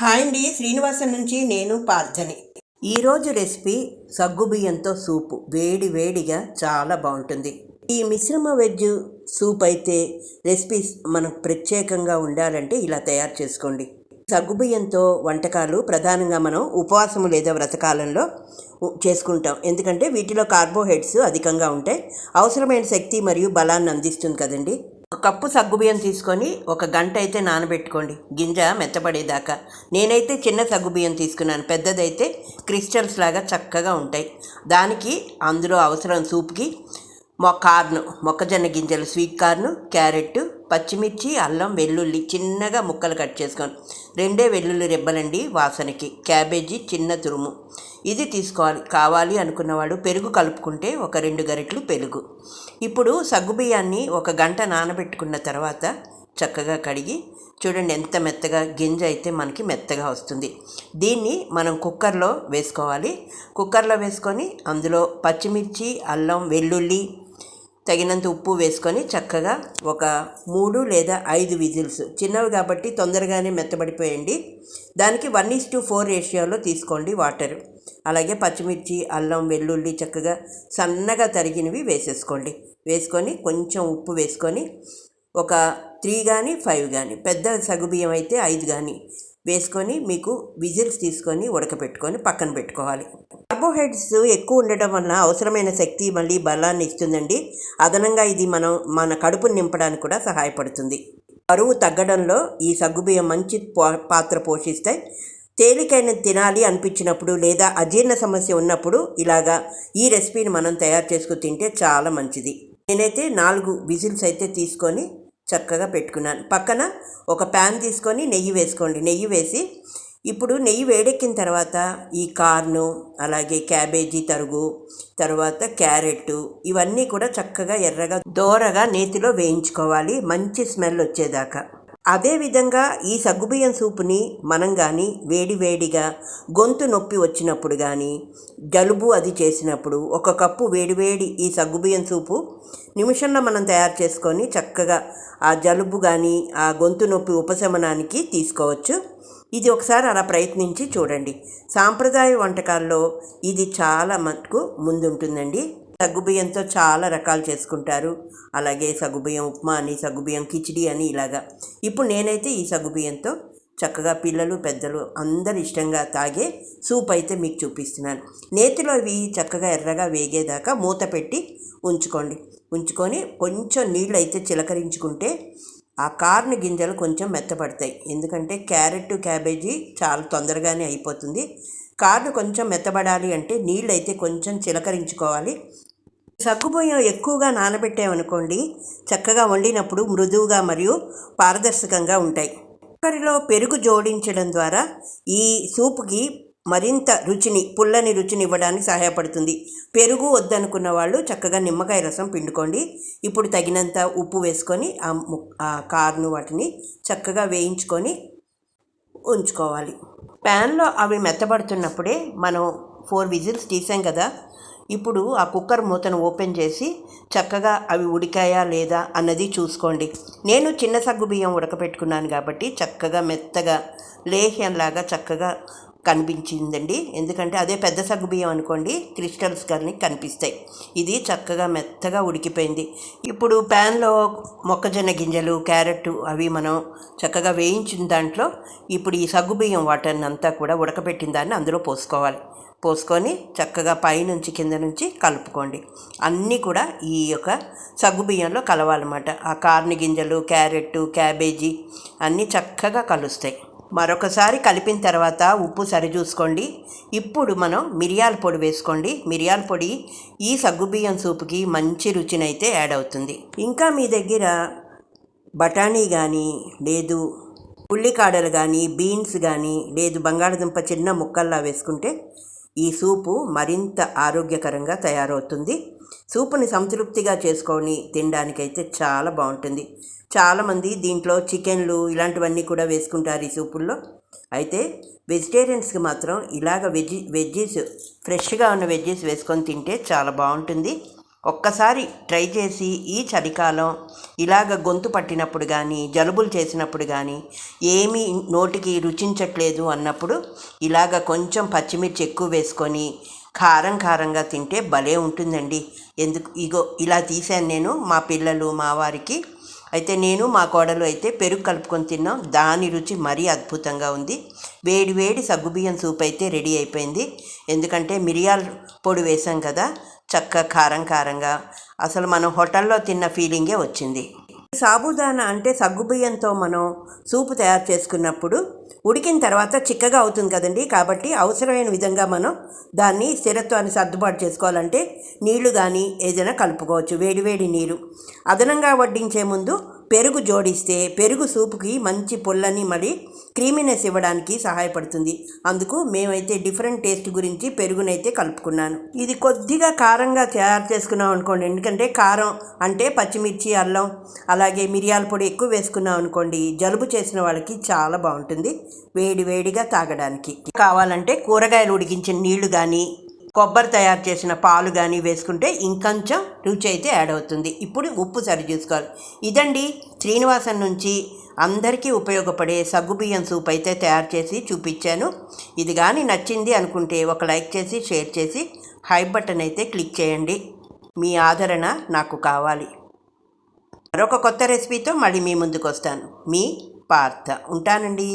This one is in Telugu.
హాయ్ అండి శ్రీనివాసన్ నుంచి నేను పార్థని ఈరోజు రెసిపీ సగ్గుబియ్యంతో సూపు. వేడి వేడిగా చాలా బాగుంటుంది. ఈ మిశ్రమ వెజ్ సూప్ అయితే రెసిపీస్ మనకు ప్రత్యేకంగా ఉండాలంటే ఇలా తయారు చేసుకోండి. సగ్గుబియ్యంతో వంటకాలు ప్రధానంగా మనం ఉపవాసము లేదా వ్రతకాలంలో చేసుకుంటాం. ఎందుకంటే వీటిలో కార్బోహైడ్రేట్స్ అధికంగా ఉంటాయి. అవసరమైన శక్తి మరియు బలాన్ని అందిస్తుంది కదండి. ఒక కప్పు సగ్గుబియ్యం తీసుకొని ఒక గంట అయితే నానబెట్టుకోండి. గింజ మెత్తపడేదాకా నేనైతే చిన్న సగ్గుబియ్యం తీసుకున్నాను. పెద్దదైతే క్రిస్టల్స్ లాగా చక్కగా ఉంటాయి. దానికి అందులో అవసరం సూప్కి మొ కార్న్ మొక్కజొన్న గింజలు స్వీట్ కార్న్ క్యారెట్ పచ్చిమిర్చి అల్లం వెల్లుల్లి చిన్నగా ముక్కలు కట్ చేసుకొని రెండే వెల్లుల్లి రెబ్బలండి వాసనకి. క్యాబేజీ చిన్న తురుము. ఇది తీసుకోవాలి కావాలి అనుకున్నవాడు పెరుగు కలుపుకుంటే ఒక రెండు గరిటలు పెరుగు. ఇప్పుడు సగ్గుబియ్యాన్ని ఒక గంట నానబెట్టుకున్న తర్వాత చక్కగా కడిగి చూడండి ఎంత మెత్తగా గింజ అయితే మనకి మెత్తగా వస్తుంది. దీన్ని మనం కుక్కర్లో వేసుకోవాలి. కుక్కర్లో వేసుకొని అందులో పచ్చిమిర్చి అల్లం వెల్లుల్లి తగినంత ఉప్పు వేసుకొని చక్కగా ఒక మూడు లేదా ఐదు విజిల్స్ చిన్నవి కాబట్టి తొందరగానే మెత్తబడిపోయండి. దానికి వన్ ఈస్ టు ఫోర్ రేషియోలో తీసుకోండి వాటర్. అలాగే పచ్చిమిర్చి అల్లం వెల్లుల్లి చక్కగా సన్నగా తరిగినవి వేసేసుకోండి. వేసుకొని కొంచెం ఉప్పు వేసుకొని ఒక త్రీ కానీ ఫైవ్ కానీ పెద్ద సగుబియ్యం అయితే ఐదు కానీ వేసుకొని మీకు విజిల్స్ తీసుకొని ఉడకపెట్టుకొని పక్కన పెట్టుకోవాలి. కార్బోహైడ్రేట్స్ ఎక్కువ ఉండడం వల్ల అవసరమైన శక్తి మళ్ళీ బలాన్ని ఇస్తుందండి. అదనంగా ఇది మనం మన కడుపును నింపడానికి కూడా సహాయపడుతుంది. బరువు తగ్గడంలో ఈ సగ్గుబియ్యం మంచి పాత్ర పోషిస్తాయి. తేలికైన తినాలి అనిపించినప్పుడు లేదా అజీర్ణ సమస్య ఉన్నప్పుడు ఇలాగా ఈ రెసిపీని మనం తయారు చేసుకుని తింటే చాలా మంచిది. నేనైతే నాలుగు విజిల్స్ అయితే తీసుకొని చక్కగా పెట్టుకున్నాను. పక్కన ఒక ప్యాన్ తీసుకొని నెయ్యి వేసుకోండి. నెయ్యి వేసి ఇప్పుడు నెయ్యి వేడెక్కిన తర్వాత ఈ కార్ను అలాగే క్యాబేజీ తరుగు తర్వాత క్యారెట్ ఇవన్నీ కూడా చక్కగా ఎర్రగా దోరగా నేతిలో వేయించుకోవాలి. మంచి స్మెల్ వచ్చేదాకా. అదేవిధంగా ఈ సగ్గుబియ్యం సూపుని మనం కానీ వేడివేడిగా గొంతు నొప్పి వచ్చినప్పుడు కానీ జలుబు అది చేసినప్పుడు ఒక కప్పు వేడివేడి ఈ సగ్గుబియ్యం సూపు నిమిషంలో మనం తయారు చేసుకొని చక్కగా ఆ జలుబు కానీ ఆ గొంతు నొప్పి ఉపశమనానికి తీసుకోవచ్చు. ఇది ఒకసారి అలా ప్రయత్నించి చూడండి. సాంప్రదాయ వంటకాల్లో ఇది చాలా మటుకు ముందుంటుందండి. సగ్గుబియ్యంతో చాలా రకాలు చేసుకుంటారు. అలాగే సగ్గుబియ్యం ఉప్మా అని సగ్గుబియ్యం కిచిడి అని ఇలాగా. ఇప్పుడు నేనైతే ఈ సగ్గుబియ్యంతో చక్కగా పిల్లలు పెద్దలు అందరు ఇష్టంగా తాగే సూప్ అయితే మీకు చూపిస్తున్నాను. నేతిలో ఇవి చక్కగా ఎర్రగా వేగేదాకా మూత పెట్టి ఉంచుకోండి. ఉంచుకొని కొంచెం నీళ్ళు అయితే చిలకరించుకుంటే ఆ కార్న్ గింజలు కొంచెం మెత్తపడతాయి. ఎందుకంటే క్యారెట్ క్యాబేజీ చాలా తొందరగానే అయిపోతుంది. కార్న్ కొంచెం మెత్తబడాలి అంటే నీళ్ళు అయితే కొంచెం చిలకరించుకోవాలి. సగ్గుబియ్యం ఎక్కువగా నానబెట్టామనుకోండి చక్కగా వండినప్పుడు మృదువుగా మరియు పారదర్శకంగా ఉంటాయి. కుక్కరిలో పెరుగు జోడించడం ద్వారా ఈ సూప్కి మరింత రుచిని పుల్లని రుచిని ఇవ్వడానికి సహాయపడుతుంది. పెరుగు వద్దనుకున్న వాళ్ళు చక్కగా నిమ్మకాయ రసం పిండుకోండి. ఇప్పుడు తగినంత ఉప్పు వేసుకొని ఆ ము- ఆ కార్ను వాటిని చక్కగా వేయించుకొని ఉంచుకోవాలి. ప్యాన్లో అవి మెత్తబడుతున్నప్పుడే మనం ఫోర్ విజిల్స్ తీసాం కదా ఇప్పుడు ఆ కుక్కర్ మూతను ఓపెన్ చేసి చక్కగా అవి ఉడికాయా లేదా అన్నది చూసుకోండి. నేను చిన్న సగ్గు బియ్యం ఉడకపెట్టుకున్నాను కాబట్టి చక్కగా మెత్తగా లేహ్యంలాగా చక్కగా కనిపించిందండి. ఎందుకంటే అదే పెద్ద సగ్గు బియ్యం అనుకోండి క్రిస్టల్స్ కానీ కనిపిస్తాయి. ఇది చక్కగా మెత్తగా ఉడికిపోయింది. ఇప్పుడు ప్యాన్లో మొక్కజొన్న గింజలు క్యారెట్ అవి మనం చక్కగా వేయించిన దాంట్లో ఇప్పుడు ఈ సగ్గు బియ్యం వాటర్ని అంతా కూడా ఉడకబెట్టిన దాన్ని అందులో పోసుకోవాలి. పోసుకొని చక్కగా పైనుంచి కింద నుంచి కలుపుకోండి. అన్నీ కూడా ఈ యొక్క సగ్గుబియ్యంలో కలవాలన్నమాట. ఆ కార్ని గింజలు క్యారెట్ క్యాబేజీ అన్నీ చక్కగా కలుస్తాయి. మరొకసారి కలిపిన తర్వాత ఉప్పు సరిచూసుకోండి. ఇప్పుడు మనం మిరియాల పొడి వేసుకోండి. మిరియాల పొడి ఈ సగ్గుబియ్యం సూపుకి మంచి రుచినైతే యాడ్ అవుతుంది. ఇంకా మీ దగ్గర బఠానీ కానీ లేదు ఉల్లికాడలు కానీ బీన్స్ కానీ లేదు బంగాళదుంప చిన్న ముక్కల్లా వేసుకుంటే ఈ సూపు మరింత ఆరోగ్యకరంగా తయారవుతుంది. సూపుని సంతృప్తిగా చేసుకొని తినడానికైతే చాలా బాగుంటుంది. చాలామంది దీంట్లో చికెన్లు ఇలాంటివన్నీ కూడా వేసుకుంటారు ఈ సూపుల్లో. అయితే వెజిటేరియన్స్కి మాత్రం ఇలాగ వెజ్ వెజ్జీస్ ఫ్రెష్గా ఉన్న వెజ్జీస్ వేసుకొని తింటే చాలా బాగుంటుంది. ఒక్కసారి ట్రై చేసి ఈ చలికాలం ఇలాగ గొంతు పట్టినప్పుడు కానీ జలుబులు చేసినప్పుడు కానీ ఏమీ నోటికి రుచించట్లేదు అన్నప్పుడు ఇలాగ కొంచెం పచ్చిమిర్చి ఎక్కువ వేసుకొని కారం కారంగా తింటే భలే ఉంటుందండి. ఎందుకు? ఇగో ఇలా తీసాను నేను మా పిల్లలు మా వారికి. అయితే నేను మా కోడలు అయితే పెరుగు కలుపుకొని తిన్నాం. దాని రుచి మరీ అద్భుతంగా ఉంది. వేడి వేడి సగ్గుబియ్యం సూప్ అయితే రెడీ అయిపోయింది. ఎందుకంటే మిరియాల పొడి వేసాం కదా చక్క కారం కారంగా. అసలు మనం హోటల్లో తిన్న ఫీలింగే వచ్చింది. సాబుదానా అంటే సగ్గుబియ్యంతో మనం సూపు తయారు చేసుకున్నప్పుడు ఉడికిన తర్వాత చిక్కగా అవుతుంది కదండి. కాబట్టి అవసరమైన విధంగా మనం దాన్ని స్థిరత్వాన్ని సర్దుబాటు చేసుకోవాలంటే నీళ్ళు కానీ ఏదైనా కలుపుకోవచ్చు. వేడివేడి నీరు. అదనంగా వడ్డించే ముందు పెరుగు జోడిస్తే పెరుగు సూపుకి మంచి పుల్లని మరి క్రీమీనెస్ ఇవ్వడానికి సహాయపడుతుంది. అందుకు మేమైతే డిఫరెంట్ టేస్ట్ గురించి పెరుగునైతే కలుపుకున్నాను. ఇది కొద్దిగా కారంగా తయారు చేసుకున్నాం అనుకోండి. ఎందుకంటే కారం అంటే పచ్చిమిర్చి అల్లం అలాగే మిరియాల పొడి ఎక్కువ వేసుకున్నాం అనుకోండి జలుబు చేసిన వాళ్ళకి చాలా బాగుంటుంది వేడి వేడిగా తాగడానికి. కావాలంటే కూరగాయలు ఉడికించిన నీళ్ళు కానీ కొబ్బరి తయారు చేసిన పాలు కానీ వేసుకుంటే ఇంకొంచెం రుచి అయితే యాడ్ అవుతుంది. ఇప్పుడు ఉప్పు సరి చూసుకోవాలి. ఇదండి శ్రీనివాసన్ నుంచి అందరికీ ఉపయోగపడే సగ్గుబియ్యం సూప్ అయితే తయారు చేసి చూపించాను. ఇది కానీ నచ్చింది అనుకుంటే ఒక లైక్ చేసి షేర్ చేసి హై బటన్ అయితే క్లిక్ చేయండి. మీ ఆదరణ నాకు కావాలి. మరొక కొత్త రెసిపీతో మళ్ళీ మీ ముందుకు వస్తాను మీ పార్థ. ఉంటానండి.